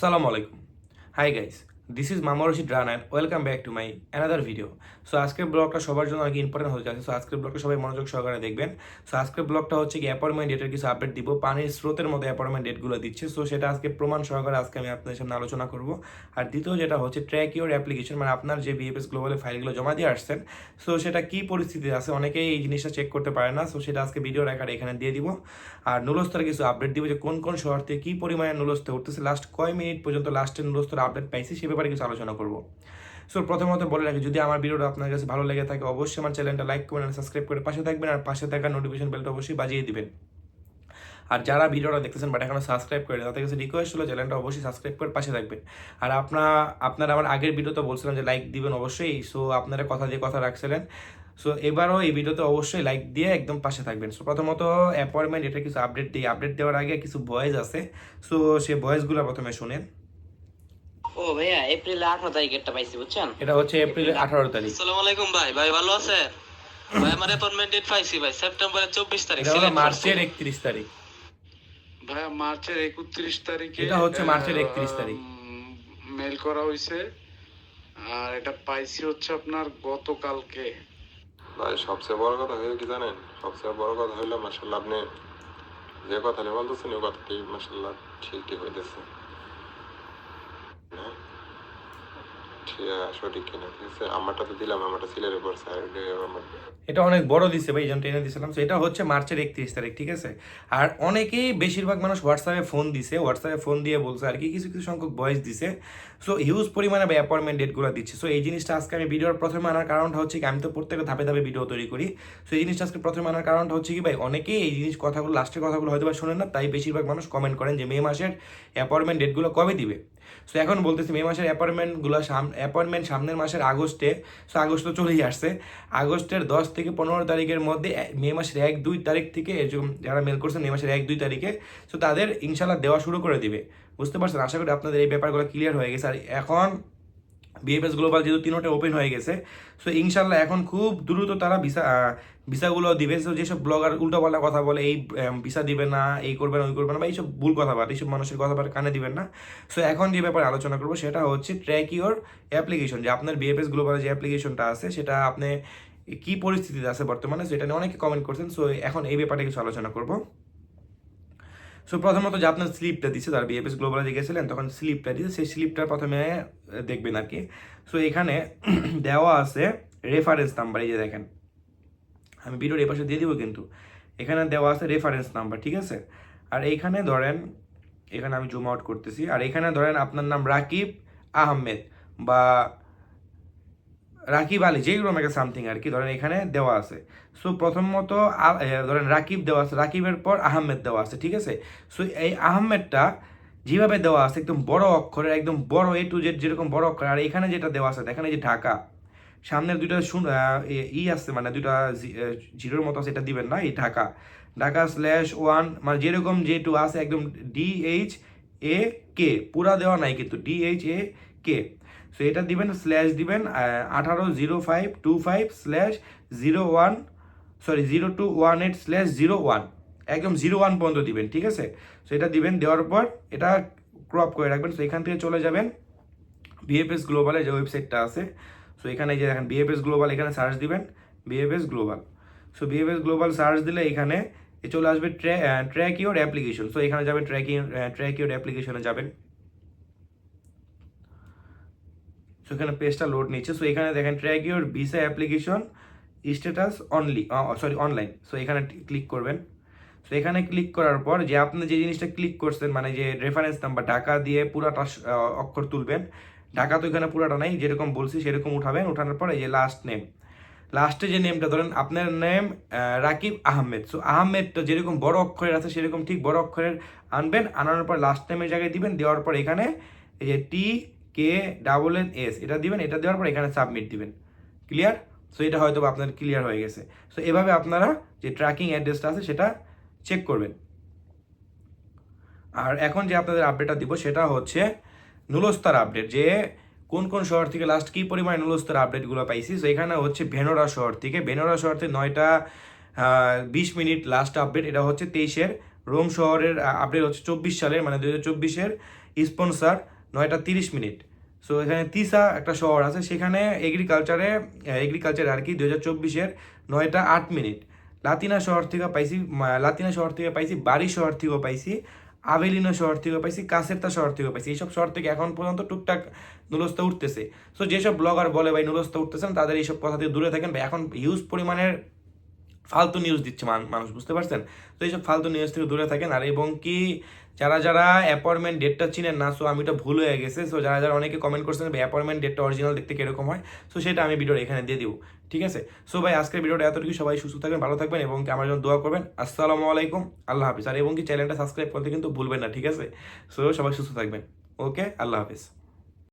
আসসালামু আলাইকুম high guys this is Mama Rashid Ranan welcome back to my another video so আজকের ব্লগটা সবার জন্য অনেক ইম্পর্টেন্ট হতে যাচ্ছে। সো আজকের ব্লগটা সবাই মনোযোগ সহকারে দেখবেন। সো আজকের ব্লগটা হচ্ছে কি অ্যাপয়েন্টমেন্ট ডেটের কিছু আপডেট দিব। পানির স্রোতের মধ্যে অ্যাপয়েন্টমেন্ট ডেটগুলো দিচ্ছে। সো সেটা আজকে প্রমাণ সহকারে আজকে আমি আপনাদের সামনে আলোচনা করব। আর দ্বিতীয় যেটা হচ্ছে ট্র্যাক ইউর অ্যাপ্লিকেশন মানে আপনার যে বিএফএস গ্লোবালে ফাইলগুলো জমা দিয়ে আসছেন সো সেটা কী পরিস্থিতি আছে? অনেকেই এই জিনিসটা চেক করতে পারে না। সো সেটা আজকে ভিডিওর আকারে এখানে দিয়ে দিব। আর নুলস্তর কিছু আপডেট দিব যে কোন কোন শহর থেকে কী পরিমাণে নুলস্তে উঠতেছে। লাস্ট কয় মিনিট পর্যন্ত লাস্টের নুলস্তর আপডেট পাইছি সে ব্যাপারে কিছু আলোচনা করব। সো প্রথমত বলে রাখি, যদি আমার ভিডিওটা আপনার কাছে ভালো লেগে থাকে, অবশ্যই আমার চ্যানেলটা লাইক করবেন আর সাবস্ক্রাইব করে পাশে থাকবেন আর পাশে থাকা নোটিফিকেশন বেলটা অবশ্যই বাজিয়ে দিবেন। আর যারা ভিডিওটা দেখতেছেন বাট এখনও সাবস্ক্রাইব করে তাদের কাছে রিকোয়েস্ট হলো চ্যানেলটা অবশ্যই সাবস্ক্রাইব করে পাশে থাকবেন। আর আপনার আপনারা আমার আগের ভিডিওতে বলছিলাম যে লাইক দিবেন অবশ্যই সো আপনারা কথা দিয়ে কথা রাখছিলেন। সো এবারও এই ভিডিওতে অবশ্যই লাইক দিয়ে একদম পাশে থাকবেন। সো প্রথমত অ্যাপয়েন্টমেন্ট এটা কিছু আপডেট দিই। আপডেট দেওয়ার আগে কিছু ভয়েস আছে। সো সেই ভয়েসগুলো প্রথমে শুনেন। ও ভাইয়া এপ্রিল আঠারো তারিখেরটা পাইছি বুঝছেন? এটা হচ্ছে এপ্রিলের আঠারো তারিখ। আসসালামু আলাইকুম ভাই ভাই ভালো আছে? ভাই আমার অ্যাপয়েন্টমেন্ট ডেট পাইছি ভাই সেপ্টেম্বরের চব্বিশ তারিখ এটা হলো সিলেট মার্চের একত্রিশ তারিখ। ভাইয়া মার্চের একত্রিশ তারিখে এটা হচ্ছে মার্চের 31 তারিখ। মেল করা হয়েছে আর এটা পাইছি হচ্ছে আপনার গতকালকে। ভাই সবচেয়ে বড় কথা হলো কি জানেন? সবচেয়ে বড় কথা হলো মাসাল্লাহ আপনি যে কথাটা বলতেছেন ওই কথাটি মাসাল্লাহ ঠিকই হইতেছে হ্যাঁ? ঠিক আছে সঠিক কিনা। ঠিক আছে আমারটা তো দিলাম, আমারটা পর সাইডে এটা অনেক বড় দিছে ভাই, এই জন্য তো এটা হচ্ছে মার্চের একত্রিশ তারিখ, ঠিক আছে? আর অনেকেই বেশিরভাগ মানুষ হোয়াটসঅ্যাপে ফোন দিছে হোয়াটসঅ্যাপে ফোন দিয়ে বলছে, আর কি কিছু কিছু সংখ্যক ভয়েস দিছে। সো হিউজ পরিমাণে অ্যাপয়েন্টমেন্ট ডেটগুলো দিচ্ছে। সো এই জিনিসটা আজকে আমি ভিডিওর প্রথমে আনার কারণটা হচ্ছে কি, আমি তো প্রত্যেকটা ধাপে ধাপে ভিডিও তৈরি করি। সো এই জিনিসটা আজকে প্রথমে আনার কারণটা হচ্ছে কি ভাই, অনেকেই এই জিনিস কথাগুলো লাস্টের কথাগুলো হয়তো বা শোনেন না, তাই বেশিরভাগ মানুষ কমেন্ট করেন যে, মে মাসের অ্যাপয়েন্টমেন্ট ডেটগুলো কবে দিবে? সো এখন বলতেছি মে মাসের অ্যাপয়েন্টমেন্টগুলো অ্যাপয়েন্টমেন্ট সামনের মাসের আগস্টে। সো আগস্ট তো চলেই আসছে। আগস্টের দশ থেকে পনেরো তারিখের মধ্যে মে মাসের এক, দুই তারিখ থেকে যারা মেল করছেন মে মাসের এক, দুই তারিখে সো তাদের ইনশাল্লাহ দেওয়া শুরু করে দিবে। বুঝতে পারছেন? আশা করি আপনাদের এই ব্যাপারগুলো ক্লিয়ার হয়ে গেছে। আর এখন বিএফএস গ্লোবাল যেহেতু তিনোটা ওপেন হয়ে গেছে সো ইনশাল্লাহ এখন খুব দ্রুত তারা ভিসা ভিসাগুলো দিবে। সো যেসব ব্লগার উল্টোপাল্টা কথা বলে, এই ভিসা দিবে না, এই করবে না, ওই করবে না, বা এইসব ভুল কথাবার্তা, এইসব মানুষের কথাবার্তা কানে দিবেন না। সো এখন যে ব্যাপারে আলোচনা করব সেটা হচ্ছে ট্র্যাক ইউর অ্যাপ্লিকেশন যে আপনার বিএফএস গ্লোবালের যে অ্যাপ্লিকেশনটা আছে, সেটা আপনি কি পরিস্থিতিতে আছে বর্তমানে সো এটা নিয়ে অনেকে কমেন্ট করছেন। সো এখন এই ব্যাপারে কিছু আলোচনা করব। সো প্রথমত যে আপনার স্লিপটা দিচ্ছে তার বিএফএস গ্লোবালে যে গেছিলেন, তখন স্লিপটা দিচ্ছে সেই স্লিপটা প্রথমে দেখবেন আর কি। সো এখানে দেওয়া আছে রেফারেন্স নাম্বার এই যে দেখেন। আমি ভিডিওর এপাশে দিয়ে দিব কিন্তু। এখানে দেওয়া আছে রেফারেন্স নাম্বার ঠিক আছে? আর এইখানে ধরেন, এখানে আমি জুম আউট করতেছি। আর এখানে ধরেন আপনার নাম রাকিব আহমেদ বা রাকিব আলী, যেই রকম একটা সামথিং আর কি, ধরেন এখানে দেওয়া আছে। সো প্রথমত ধরেন রাকিব দেওয়া আছে, রাকিবের পর আহমেদ দেওয়া আছে, ঠিক আছে? সো এই আহমেদটা যেভাবে দেওয়া আছে, একদম বড় অক্ষরের, একদম বড় এ টু জেড যেরকম বড় অক্ষর, আর এখানে যেটা দেওয়া আছে এই যে ঢাকা। সামনের দুইটা ই আছে মানে দুইটা জিরোর মতো আছে, এটা দিবেন না, এই ঢাকা। ঢাকা স্ল্যাশ ওয়ান মানে যেরকম যে টু আছে, একদম ডি এইচ এ কে পুরা দেওয়া নাই কিন্তু D H A K so এটা দিবেন স্ল্যাশ দিবেন আঠারো zero five two five slash zero one sorry zero two one eight slash zero one একদম জিরো ওয়ান পর্যন্ত দিবেন, ঠিক আছে? সো এটা দিবেন, দেওয়ার পর এটা ক্রপ করে রাখবেন। সো এখান থেকে চলে যাবেন বিএফএস গ্লোবালের যে ওয়েবসাইটটা আছে। সো এখানে যে দেখেন বিএফএস গ্লোবাল এখানে সার্চ দিবেন BFS global so BFS global search দিলে এখানে চলে আসবে ট্র্যাক ইউর অ্যাপ্লিকেশন সো এখানে যাবেন ট্র্যাক ট্র্যাক ইউর অ্যাপ্লিকেশনে যাবেন। সো এখানে পেজটা লোড নিচ্ছে। সো এখানে দেখেন track your visa application status only sorry online so এখানে ক্লিক করবেন। সো এখানে ক্লিক করার পর যে আপনি যে জিনিসটা ক্লিক করছেন মানে যে রেফারেন্স নাম্বার ঢাকা দিয়ে পুরাটা অক্ষর তুলবেন। ঢাকা তো এখানে পুরাটা নাই, যেরকম বলছি সেরকম উঠাবেন। উঠানোর পর এই যে লাস্ট নেম লাস্টে যে নেমটা ধরেন, আপনার নেম রাকিব আহমেদ। সো আহমেদটা যেরকম বড় অক্ষরের আছে, সেরকম ঠিক বড় অক্ষরের আনবেন। আনানোর পর লাস্ট নেমের জায়গায় দিবেন। দেওয়ার পর এখানে এই যে T K double N S এটা দিবেন, এটা দেওয়ার পর এখানে সাবমিট দিবেন। ক্লিয়ার সো এটা হয়তো আপনার ক্লিয়ার হয়ে গেছে। সো এভাবে আপনারা যে ট্র্যাকিং অ্যাড্রেসটা আছে, সেটা চেক করবেন। আর এখন যে আপনাদের আপডেটটা দিব, সেটা হচ্ছে নুলস্তার আপডেট যে কোন কোন শহর থেকে লাস্ট কি পরিমাণে নুলস্তার আপডেটগুলো পাইছি। সো এখানে হচ্ছে ভেনোরা শহর থেকে, ভেনোরা শহর থেকে নয়টা বিশ মিনিট লাস্ট আপডেট এটা হচ্ছে তেইশের রোম শহরের আপডেট হচ্ছে চব্বিশ সালের মানে দু হাজার চব্বিশের স্পন্সার নয়টা তিরিশ মিনিট। সো এখানে তিসা একটা শহর আছে, সেখানে এগ্রিকালচারে এগ্রিকালচার আর কি দু হাজার চব্বিশের নয়টা আট মিনিট। লাতিনা শহর থেকে পাইছি লাতিনা শহর থেকে পাইছি, বাড়ি শহর থেকেও পাইছি, আবেলিনা শহর থেকে পাইছি, কাসেরতা শহর থেকে পাইছি। এইসব শহর থেকে এখন পর্যন্ত টুকটাক নুরস্তা উঠতেছে। সো যেসব ব্লগার বলে ভাই নুরস্তা উঠতেছেন তাদের এইসব কথা থেকে দূরে থাকেন। ভাই, এখন হিউজ পরিমাণের ফালতু নিউজ দিচ্ছে মান- মানুষ, বুঝতে পারছেন? তো এইসব ফালতু নিউজ থেকে দূরে থাকেন। আর এবং কি, যারা যারা অ্যাপয়েন্টমেন্ট ডেটটা চিনেন না সো আমি ওটা ভুল হয়ে গেছে। সো যারা যারা অনেকে কমেন্ট করছেন অ্যাপয়েন্টমেন্ট ডেটটা অরিজিনাল দেখতে কীরকম হয়? সো সেটা আমি ভিডিওর এখানে দিয়ে দিব। ঠিক আছে? সো ভাই, আজকের ভিডিওটা এতটুকু সবাই সুস্থ থাকবেন, ভালো থাকবেন এবং আমার জন্য দোয়া করবেন। আসসালামু আলাইকুম। আল্লাহ হাফিজ। আর এবং কি চ্যানেলটা সাবস্ক্রাইব করতে কিন্তু ভুলবেন না, ঠিক আছে? সো সবাই সুস্থ থাকবেন। ওকে আল্লাহ হাফিজ।